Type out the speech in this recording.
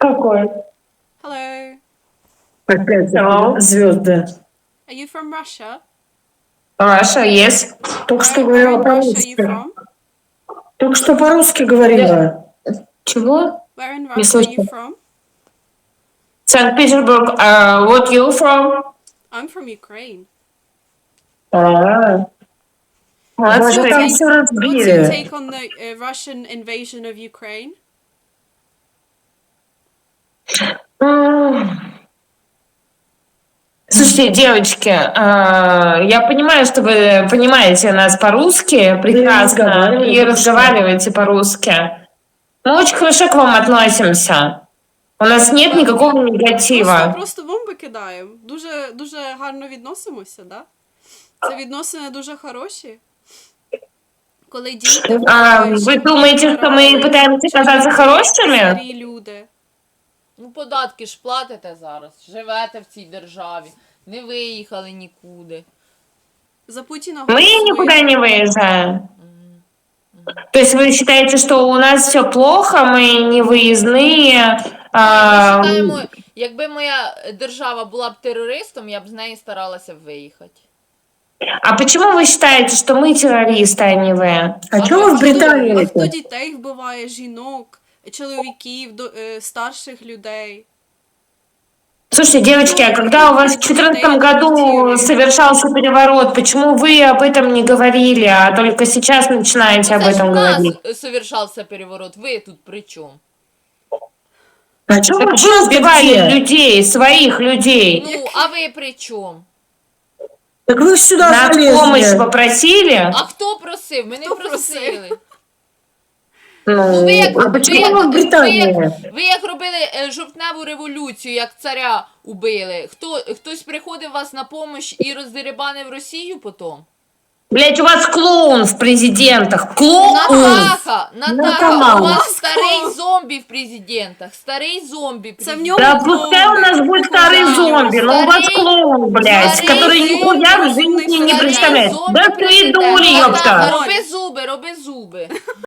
Какой? Hello. Опять Hello. звезды. Are you from Russia? Russia, yes. Только что Where, where говорила in Russia are you по-русски. from? Только что по-русски говорила. Чего? Where in Не Russia are you слышно. from? Санкт-Петербург. Uh, what you from? I'm from Ukraine. А. Даже Молодцы. там все What's your разбили. take on the uh, Russian invasion of Ukraine? Слушайте, девочки, а, я понимаю, что вы понимаете нас по-русски прекрасно разговариваем и по-русски. разговариваете по-русски. Мы очень хорошо к вам относимся. У нас нет никакого Просто, негатива. просто бомби кидаємо. Дуже, дуже гарно відносимося, да? Це відносини дуже хороші. Коли діти А, вмирають, вы думаете, что мы вмирають, пытаемся казаться хорошими? старі люди. Ну, податки ж платите зараз, живете в цій державі, не виїхали нікуди. За Путіна Мы голосуємо. никуда не выезжаем. То есть вы считаете, что у нас все плохо, мы не выездные? а, Ми вважаємо, якби моя держава була б терористом, я б з неї старалася виїхати. а почему вы считаете, что мы террористы, а не вы? А чего вы в хто- Британии? А хто дітей вбиває, жінок, чоловіків, до, е, старших людей? Слушайте, девочки, а когда у вас в 2014 году совершался переворот, почему вы об этом не говорили, а только сейчас начинаете об Це ж этом в нас говорить? е, совершався переворот, ви тут при чому? А чем Так вы вы убивали где? людей, своих людей. Ну, а ви при чому? Так вы сюда На помощь залезли. попросили? А хто просив? Ми не просили. Ну, ви як- а А почему почему вы в ви Британии? як, ви як робили е, жовтневу революцію, як царя убили? Хто, хтось приходив вас на помощь і роздерибанив Росію потім? Блять, у вас клоун в президентах. Клоун! Натаха, Натаха, Наркоман. у вас старий зомбі в президентах. Старий зомбі. Це в президент. ньому Да клоун. пускай у нас будет старый Да, зомби, но у вас старый- клоун, блядь, старый который зомби, нихуя в жизни не старый представляет. зомбі Да президент. придули, Натаха, ёпта. роби зуби, роби зуби.